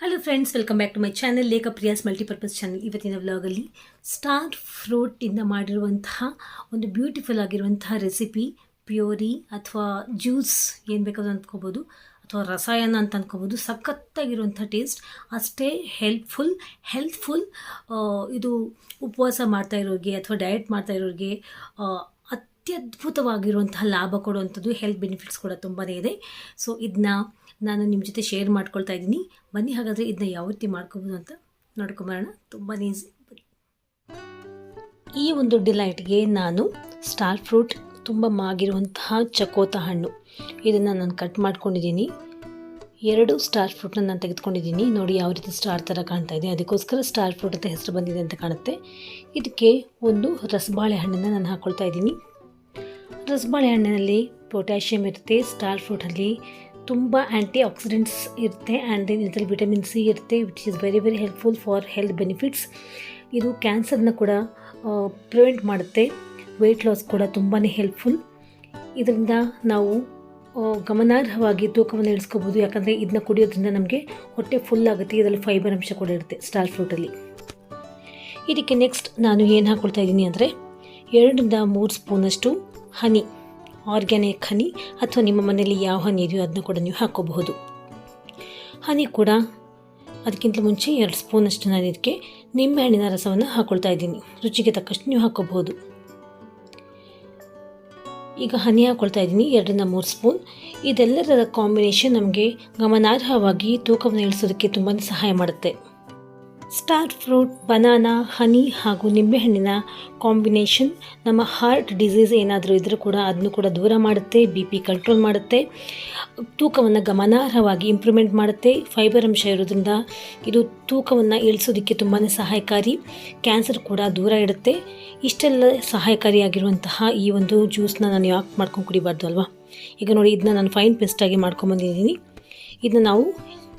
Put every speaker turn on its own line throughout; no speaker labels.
Hello friends welcome back to my channel Lekha Priya's multipurpose channel ಇವತ್ತಿನ ವ್ಲಾಗಲ್ಲಿ star ಫ್ರೂಟಿಂದ ಮಾಡಿರುವಂತಹ ಒಂದು ಬ್ಯೂಟಿಫುಲ್ ಆಗಿರುವಂತಹ ರೆಸಿಪಿ ಪ್ಯೂರಿ ಅಥವಾ ಜ್ಯೂಸ್ ಏನು ಬೇಕಾದ್ರೂ ಅಂದ್ಕೋಬೋದು ಅಥವಾ ರಸಾಯನ ಅಂತ ಅಂದ್ಕೋಬೋದು ಸಖತ್ತಾಗಿರುವಂಥ ಟೇಸ್ಟ್ ಅಷ್ಟೇ ಹೆಲ್ಪ್ಫುಲ್ ಹೆಲ್ತ್ಫುಲ್ ಇದು ಉಪವಾಸ ಮಾಡ್ತಾ ಇರೋರಿಗೆ ಅಥವಾ ಡಯಟ್ ಮಾಡ್ತಾ ಇರೋರಿಗೆ ಅತ್ಯದ್ಭುತವಾಗಿರುವಂತಹ ಲಾಭ ಕೊಡುವಂಥದ್ದು ಹೆಲ್ತ್ ಬೆನಿಫಿಟ್ಸ್ ಕೂಡ ತುಂಬಾ ಇದೆ. ಸೊ ಇದನ್ನ ನಾನು ನಿಮ್ಮ ಜೊತೆ ಶೇರ್ ಮಾಡ್ಕೊಳ್ತಾ ಇದ್ದೀನಿ. ಬನ್ನಿ ಹಾಗಾದರೆ ಇದನ್ನ ಯಾವ ರೀತಿ ಮಾಡ್ಕೋಬೋದು ಅಂತ ನೋಡ್ಕೊಂಬರೋಣ. ತುಂಬಾ ಈಸಿ ಈ ಒಂದು ಡಿಲೈಟ್ಗೆ ನಾನು ಸ್ಟಾರ್ ಫ್ರೂಟ್ ತುಂಬ ಮಾಗಿರುವಂತಹ ಚಕೋತ ಹಣ್ಣು. ಇದನ್ನು ನಾನು ಕಟ್ ಮಾಡ್ಕೊಂಡಿದ್ದೀನಿ. ಎರಡು ಸ್ಟಾರ್ ಫ್ರೂಟ್ನ ನಾನು ತೆಗೆದುಕೊಂಡಿದ್ದೀನಿ. ನೋಡಿ ಯಾವ ರೀತಿ ಸ್ಟಾರ್ ಥರ ಕಾಣ್ತಾ ಇದೆ. ಅದಕ್ಕೋಸ್ಕರ ಸ್ಟಾರ್ ಫ್ರೂಟ್ ಅಂತ ಹೆಸರು ಬಂದಿದೆ ಅಂತ ಕಾಣುತ್ತೆ. ಇದಕ್ಕೆ ಒಂದು ರಸಬಾಳೆ ಹಣ್ಣನ್ನು ನಾನು ಹಾಕ್ಕೊಳ್ತಾ ಇದ್ದೀನಿ. ರಸಬಾಳೆ ಹಣ್ಣಿನಲ್ಲಿ ಪೊಟ್ಯಾಷಿಯಮ್ ಇರುತ್ತೆ ಸ್ಟಾರ್ ಫ್ರೂಟಲ್ಲಿ ತುಂಬ ಆ್ಯಂಟಿ ಆಕ್ಸಿಡೆಂಟ್ಸ್ ಇರುತ್ತೆ ಆ್ಯಂಡ್ ದೆನ್ ಇದರಲ್ಲಿ ವಿಟಮಿನ್ ಸಿ ಇರುತ್ತೆ which is very very helpful for health benefits ಇದು ಕ್ಯಾನ್ಸರ್ನ ಕೂಡ ಪ್ರಿವೆಂಟ್ ಮಾಡುತ್ತೆ ವೆಯ್ಟ್ ಲಾಸ್ ಕೂಡ ತುಂಬಾ ಹೆಲ್ಪ್ಫುಲ್ ಇದರಿಂದ ನಾವು ಗಮನಾರ್ಹವಾಗಿ ತೂಕವನ್ನು ಇಳಿಸ್ಕೋಬೋದು, ಯಾಕಂದರೆ ಇದನ್ನ ಕುಡಿಯೋದ್ರಿಂದ ನಮಗೆ ಹೊಟ್ಟೆ ಫುಲ್ ಆಗುತ್ತೆ, ಇದರಲ್ಲಿ ಫೈಬರ್ ಅಂಶ ಕೂಡ ಇರುತ್ತೆ ಸ್ಟಾರ್ ಫ್ರೂಟಲ್ಲಿ. ಇದಕ್ಕೆ ನೆಕ್ಸ್ಟ್ ನಾನು ಏನು ಹಾಕ್ಕೊಳ್ತಾ ಇದ್ದೀನಿ ಅಂದರೆ ಎರಡರಿಂದ ಮೂರು ಸ್ಪೂನಷ್ಟು ಹನಿ, ಆರ್ಗ್ಯಾನಿಕ್ ಹನಿ ಅಥವಾ ನಿಮ್ಮ ಮನೆಯಲ್ಲಿ ಯಾವ ಹನಿ ಇದೆಯೋ ಅದನ್ನ ಕೂಡ ನೀವು ಹಾಕ್ಕೋಬಹುದು ಹನಿ ಕೂಡ ಅದಕ್ಕಿಂತ ಮುಂಚೆ ಎರಡು ಸ್ಪೂನಷ್ಟು ನಾನು ಇದಕ್ಕೆ ನಿಂಬೆಹಣ್ಣಿನ ರಸವನ್ನು ಹಾಕ್ಕೊಳ್ತಾ ಇದ್ದೀನಿ. ರುಚಿಗೆ ತಕ್ಕಷ್ಟು ನೀವು ಹಾಕ್ಕೋಬಹುದು ಈಗ ಹನಿ ಹಾಕ್ಕೊಳ್ತಾ ಇದ್ದೀನಿ, ಎರಡರಿಂದ ಮೂರು ಸ್ಪೂನ್ ಇದೆಲ್ಲದರ ಕಾಂಬಿನೇಷನ್ ನಮಗೆ ಗಮನಾರ್ಹವಾಗಿ ತೂಕವನ್ನು ಇಳಿಸೋದಕ್ಕೆ ತುಂಬಾ ಸಹಾಯ ಮಾಡುತ್ತೆ. ಸ್ಟಾರ್ ಫ್ರೂಟ್, ಬನಾನಾ, ಹನಿ ಹಾಗೂ ನಿಂಬೆಹಣ್ಣಿನ ಕಾಂಬಿನೇಷನ್ ನಮ್ಮ ಹಾರ್ಟ್ ಡಿಸೀಸ್ ಏನಾದರೂ ಇದ್ದರೂ ಕೂಡ ಅದನ್ನು ಕೂಡ ದೂರ ಮಾಡುತ್ತೆ ಬಿ ಪಿ ಕಂಟ್ರೋಲ್ ಮಾಡುತ್ತೆ. ತೂಕವನ್ನು ಗಮನಾರ್ಹವಾಗಿ ಇಂಪ್ರೂವ್ಮೆಂಟ್ ಮಾಡುತ್ತೆ. ಫೈಬರ್ ಅಂಶ ಇರೋದ್ರಿಂದ ಇದು ತೂಕವನ್ನು ಇಳಿಸೋದಕ್ಕೆ ತುಂಬಾ ಸಹಾಯಕಾರಿ. ಕ್ಯಾನ್ಸರ್ ಕೂಡ ದೂರ ಇಡುತ್ತೆ. ಇಷ್ಟೆಲ್ಲ ಸಹಾಯಕಾರಿಯಾಗಿರುವಂತಹ ಈ ಒಂದು ಜ್ಯೂಸ್ನ ನಾನು ಯಾಕೆ ಮಾಡ್ಕೊಂಡು ಕುಡಿಬಾರ್ದು ಅಲ್ವಾ? ಈಗ ನೋಡಿ ಇದನ್ನ ನಾನು ಫೈನ್ ಪೇಸ್ಟಾಗಿ ಮಾಡ್ಕೊಂಬಂದಿದ್ದೀನಿ ಇದನ್ನ ನಾವು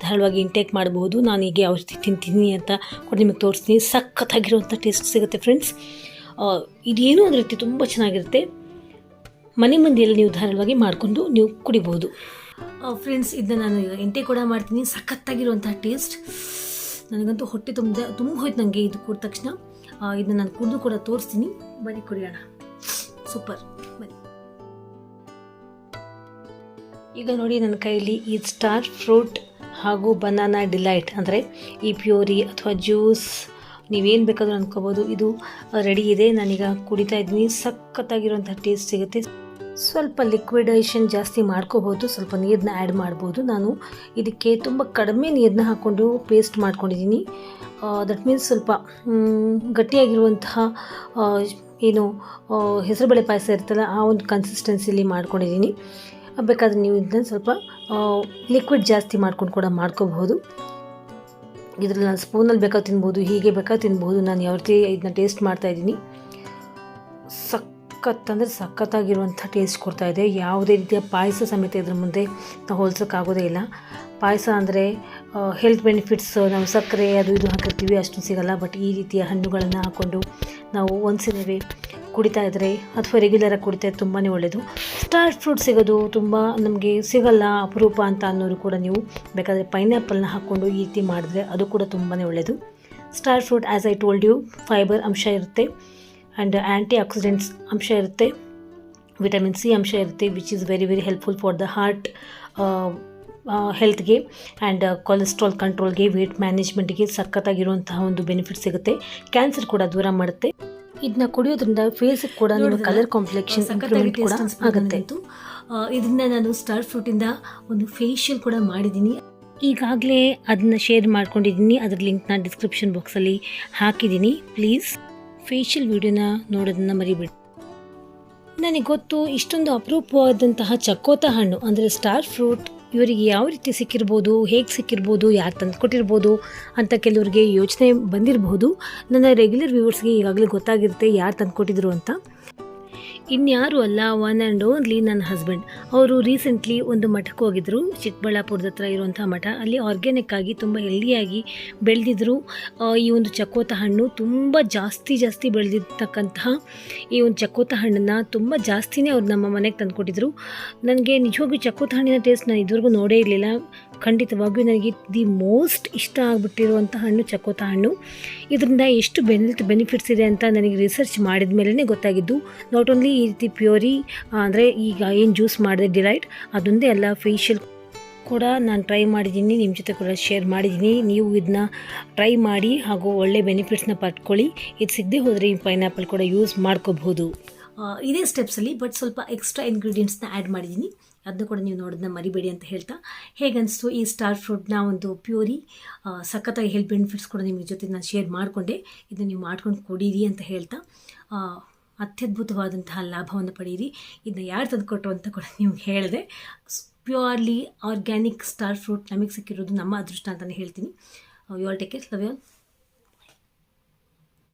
ಧಾರಾಳವಾಗಿ ಇಂಟೇಕ್ ಮಾಡಬಹುದು. ನಾನು ಹೀಗೆ ಔಷಧಿ ತಿಂತೀನಿ ಅಂತ ಕೂಡ ನಿಮಗೆ ತೋರಿಸ್ತೀನಿ. ಸಖತ್ತಾಗಿರುವಂಥ ಟೇಸ್ಟ್ ಸಿಗುತ್ತೆ ಫ್ರೆಂಡ್ಸ್ ಇದೇನು ಅದರ ರೀತಿ ತುಂಬ ಚೆನ್ನಾಗಿರುತ್ತೆ. ಮನೆ ಮಂದಿಯಲ್ಲಿ ನೀವು ಧಾರಾಳವಾಗಿ ಮಾಡಿಕೊಂಡು ನೀವು ಕುಡಿಬೋದು ಫ್ರೆಂಡ್ಸ್ ಇದನ್ನ ನಾನು ಈಗ ಇಂಟೇಕ್ ಕೂಡ ಮಾಡ್ತೀನಿ. ಸಖತ್ತಾಗಿರುವಂಥ ಟೇಸ್ಟ್ ನನಗಂತೂ ಹೊಟ್ಟೆ ತುಂಬ ತುಂಬ ಹೋಯ್ತು ನನಗೆ ಇದು ಕುಡಿದ ತಕ್ಷಣ. ಇದನ್ನ ನಾನು ಕುಡಿದು ಕೂಡ ತೋರಿಸ್ತೀನಿ. ಬನ್ನಿ, ಕುಡಿಯೋಣ. ಸೂಪರ್. ಬನ್ನಿ. ಈಗ ನೋಡಿ ನನ್ನ ಕೈಯಲ್ಲಿ ಈ ಸ್ಟಾರ್ ಫ್ರೂಟ್ ಹಾಗೂ ಬನಾನಾ ಡಿಲೈಟ್ ಅಂದರೆ ಈ ಪ್ಯೂರಿ ಅಥವಾ ಜ್ಯೂಸ್, ನೀವೇನು ಬೇಕಾದರೂ ಅಂದ್ಕೋಬೋದು ಇದು ರೆಡಿ ಇದೆ. ನಾನೀಗ ಕುಡಿತಾ ಇದ್ದೀನಿ. ಸಖತ್ತಾಗಿರುವಂಥ ಟೇಸ್ಟ್ ಸಿಗುತ್ತೆ. ಸ್ವಲ್ಪ ಲಿಕ್ವಿಡೇಷನ್ ಜಾಸ್ತಿ ಮಾಡ್ಕೋಬೋದು. ಸ್ವಲ್ಪ ನೀರನ್ನ ಆ್ಯಡ್ ಮಾಡ್ಬೋದು. ನಾನು ಇದಕ್ಕೆ ತುಂಬ ಕಡಿಮೆ ನೀರನ್ನ ಹಾಕ್ಕೊಂಡು ಪೇಸ್ಟ್ ಮಾಡ್ಕೊಂಡಿದ್ದೀನಿ. ದಟ್ ಮೀನ್ಸ್ ಸ್ವಲ್ಪ ಗಟ್ಟಿಯಾಗಿರುವಂತಹ ಏನು ಹೆಸರುಬೇಳೆ ಪಾಯಸ ಇರ್ತಲ್ಲ ಆ ಒಂದು ಕನ್ಸಿಸ್ಟೆನ್ಸಿಲಿ ಮಾಡ್ಕೊಂಡಿದ್ದೀನಿ. ಬೇಕಾದ್ರೆ ನೀವು ಇದನ್ನ ಸ್ವಲ್ಪ ಲಿಕ್ವಿಡ್ ಜಾಸ್ತಿ ಮಾಡ್ಕೊಂಡು ಕೂಡ ಮಾಡ್ಕೋಬಹುದು. ಇದರಲ್ಲಿ ನಾನು ಸ್ಪೂನಲ್ಲಿ ಬೇಕಾದ್ರೆ ತಿನ್ಬೋದು, ಹೀಗೆ ಬೇಕಾದ್ರೆ ತಿನ್ಬೋದು. ನಾನು ಯಾವ ರೀತಿ ಇದನ್ನ ಟೇಸ್ಟ್ ಮಾಡ್ತಾ ಇದ್ದೀನಿ, ಸಖತ್ ಅಂದರೆ ಸಖತ್ತಾಗಿರುವಂಥ ಟೇಸ್ಟ್ ಕೊಡ್ತಾ ಇದೆ. ಯಾವುದೇ ರೀತಿಯ ಪಾಯಸ ಸಮೇತ ಇದ್ರ ಮುಂದೆ ನಾವು ಹೋಲ್ಸೋಕ್ಕಾಗೋದೇ ಇಲ್ಲ. ಪಾಯಸ ಅಂದರೆ ಹೆಲ್ತ್ ಬೆನಿಫಿಟ್ಸ್ ನಾವು ಸಕ್ಕರೆ ಅದು ಇದು ಹಾಕಿರ್ತೀವಿ ಅಷ್ಟು ಸಿಗಲ್ಲ. ಬಟ್ ಈ ರೀತಿಯ ಹಣ್ಣುಗಳನ್ನು ಹಾಕ್ಕೊಂಡು ನಾವು ಒಂದ್ಸಲವೇ ಕುಡಿತಾ ಇದ್ರೆ ಅಥವಾ ರೆಗ್ಯುಲರಾಗಿ ಕುಡಿತಾ ತುಂಬಾ ಒಳ್ಳೆಯದು ಸ್ಟಾರ್ ಫ್ರೂಟ್ ಸಿಗೋದು ತುಂಬ ನಮಗೆ ಸಿಗಲ್ಲ ಅಪರೂಪ ಅಂತ ಅನ್ನೋರು ಕೂಡ ನೀವು ಬೇಕಾದರೆ ಪೈನಾಪಲ್ನ ಹಾಕ್ಕೊಂಡು ಈ ರೀತಿ ಮಾಡಿದ್ರೆ ಅದು ಕೂಡ ತುಂಬಾ ಒಳ್ಳೆಯದು star fruit as I told you fibre ಅಂಶ ಇರುತ್ತೆ. ಆ್ಯಂಡ್ ಆ್ಯಂಟಿ ಆಕ್ಸಿಡೆಂಟ್ಸ್ ಅಂಶ ಇರುತ್ತೆ. ವಿಟಮಿನ್ ಸಿ ಅಂಶ ಇರುತ್ತೆ which is very very helpful for the heart ಹೆಲ್ತ್ಗೆ and cholesterol ಕಂಟ್ರೋಲ್ಗೆ ವೇಟ್ ಮ್ಯಾನೇಜ್ಮೆಂಟ್ಗೆ ಸಖತ್ತಾಗಿರುವಂತಹ ಒಂದು ಬೆನಿಫಿಟ್ ಸಿಗುತ್ತೆ. ಕ್ಯಾನ್ಸರ್ ಕೂಡ ದೂರ ಮಾಡುತ್ತೆ. ಇದನ್ನ ಕುಡಿಯೋದ್ರಿಂದ ಫೇಸ್ ಕೂಡ ನಿಮ್ಮ ಕಲರ್ ಕಾಂಪ್ಲೆಕ್ಷನ್ ಇಂಪ್ರೂವ್ಮೆಂಟ್ ಕೂಡ ಆಗುತ್ತೆ. ಇದನ್ನ ನಾನು ಸ್ಟಾರ್ ಫ್ರೂಟಿಂದ ಒಂದು ಫೇಶಿಯಲ್ ಕೂಡ ಮಾಡಿದ್ದೀನಿ. ಈಗಾಗಲೇ ಅದನ್ನ ಶೇರ್ ಮಾಡ್ಕೊಂಡಿದ್ದೀನಿ. ಅದ್ರ ಲಿಂಕ್ನ ಡಿಸ್ಕ್ರಿಪ್ಷನ್ ಬಾಕ್ಸಲ್ಲಿ ಹಾಕಿದ್ದೀನಿ. ಪ್ಲೀಸ್ ಫೇಶಿಯಲ್ ವಿಡಿಯೋನ ನೋಡೋದನ್ನ ಮರಿಬೇಡಿ. ನನಗೆ ಗೊತ್ತು ಇಷ್ಟೊಂದು ಅಪರೂಪವಾದಂತಹ ಚಕ್ಕೋತ ಹಣ್ಣು ಅಂದರೆ ಸ್ಟಾರ್ ಫ್ರೂಟ್ ಇವರಿಗೆ ಯಾವ ರೀತಿ ಸಿಕ್ಕಿರ್ಬೋದು, ಹೇಗೆ ಸಿಕ್ಕಿರ್ಬೋದು, ಯಾರು ತಂದುಕೊಟ್ಟಿರ್ಬೋದು ಅಂತ ಕೆಲವರಿಗೆ ಯೋಚನೆ ಬಂದಿರಬಹುದು. ನನ್ನ ರೆಗ್ಯುಲರ್ ವ್ಯೂವರ್ಸ್ಗೆ ಈಗಾಗಲೇ ಗೊತ್ತಾಗಿರುತ್ತೆ ಯಾರು ತಂದುಕೊಟ್ಟಿದ್ರು ಅಂತ. ಇನ್ಯಾರು ಅಲ್ಲ ಒನ್ ಆ್ಯಂಡ್ ಓನ್ಲಿ ನನ್ನ ಹಸ್ಬೆಂಡ್ ಅವರು ರೀಸೆಂಟ್ಲಿ ಒಂದು ಮಠಕ್ಕೆ ಹೋಗಿದ್ದರು ಚಿಕ್ಕಬಳ್ಳಾಪುರದ ಹತ್ರ ಇರುವಂಥ ಮಠ. ಅಲ್ಲಿ ಆರ್ಗ್ಯಾನಿಕ್ ಆಗಿ ತುಂಬ ಹೆಲ್ದಿಯಾಗಿ ಬೆಳೆದಿದ್ರು. ಈ ಒಂದು ಚಕೋತ ಹಣ್ಣು ತುಂಬ ಜಾಸ್ತಿ ಜಾಸ್ತಿ ಬೆಳೆದಿರ್ತಕ್ಕಂತಹ ಈ ಒಂದು ಚಕೋತ ಹಣ್ಣನ್ನು ತುಂಬ ಜಾಸ್ತಿನೇ ಅವ್ರು ನಮ್ಮ ಮನೆಗೆ ತಂದುಕೊಟ್ಟಿದ್ರು. ನನಗೆ ನಿಜವಾಗ್ಲೂ ಚಕೋತ ಹಣ್ಣಿನ ಟೇಸ್ಟ್ ನಾನು ಇದುವರೆಗೂ ನೋಡೇ ಇರಲಿಲ್ಲ. ಖಂಡಿತವಾಗಿಯೂ ನನಗೆ ದಿ ಮೋಸ್ಟ್ ಇಷ್ಟ ಆಗಿಬಿಟ್ಟಿರುವಂಥ ಹಣ್ಣು ಚಕೋತ ಹಣ್ಣು. ಇದರಿಂದ ಎಷ್ಟು ಬೆನಿಫಿಟ್ ಬೆನಿಫಿಟ್ಸ್ ಇದೆ ಅಂತ ನನಗೆ ರಿಸರ್ಚ್ ಮಾಡಿದ ಮೇಲೇ ಗೊತ್ತಾಗಿದ್ದು. ನಾಟ್ ಓನ್ಲಿ ಈ ರೀತಿ ಪ್ಯೂರಿ ಅಂದರೆ ಈಗ ಏನು ಜ್ಯೂಸ್ ಮಾಡಿದೆ ಡಿರೈಟ್ ಅದೊಂದೇ ಎಲ್ಲ ಫೇಶಿಯಲ್ ಕೂಡ ನಾನು ಟ್ರೈ ಮಾಡಿದ್ದೀನಿ ನಿಮ್ಮ ಜೊತೆ ಕೂಡ ಶೇರ್ ಮಾಡಿದ್ದೀನಿ. ನೀವು ಇದನ್ನ ಟ್ರೈ ಮಾಡಿ ಹಾಗೂ ಒಳ್ಳೆ ಬೆನಿಫಿಟ್ಸ್ನ ಪಡ್ಕೊಳ್ಳಿ. ಇದು ಸಿಗದೆ ಹೋದರೆ ಈ ಪೈನಾಪಲ್ ಕೂಡ ಯೂಸ್ ಮಾಡ್ಕೋಬಹುದು. ಇದೇ ಸ್ಟೆಪ್ಸಲ್ಲಿ ಬಟ್ ಸ್ವಲ್ಪ ಎಕ್ಸ್ಟ್ರಾ ಇಂಗ್ರೀಡಿಯೆಂಟ್ಸ್ನ ಆ್ಯಡ್ ಮಾಡಿದ್ದೀನಿ. ಅದನ್ನ ಕೂಡ ನೀವು ನೋಡೋದನ್ನ ಮರಿಬೇಡಿ ಅಂತ ಹೇಳ್ತಾ. ಹೇಗನ್ನಿಸ್ತು ಈ ಸ್ಟಾರ್ ಫ್ರೂಟ್ನ ಒಂದು ಪ್ಯೂರಿ ಸಖತ್ತಾಗಿ ಹೆಲ್ತ್ ಬೆನಿಫಿಟ್ಸ್ ಕೂಡ ನಿಮ್ಮ ಜೊತೆ ನಾನು ಶೇರ್ ಮಾಡಿಕೊಂಡೆ. ಇದನ್ನು ನೀವು ಮಾಡ್ಕೊಂಡು ಕುಡೀರಿ ಅಂತ ಹೇಳ್ತಾ. ಅತ್ಯದ್ಭುತವಾದಂತಹ ಲಾಭವನ್ನು ಪಡೆಯಿರಿ. ಇದನ್ನ ಯಾರು ತಂದುಕೊಟ್ರು ಅಂತ ಕೂಡ ನೀವು ಹೇಳಿದೆ ಪ್ಯೂರ್ಲಿ ಆರ್ಗ್ಯಾನಿಕ್ ಸ್ಟಾರ್ ಫ್ರೂಟ್ ನಮಗೆ ಸಿಕ್ಕಿರೋದು ನಮ್ಮ ಅದೃಷ್ಟ ಅಂತಲೇ ಹೇಳ್ತೀನಿ. You all take care love you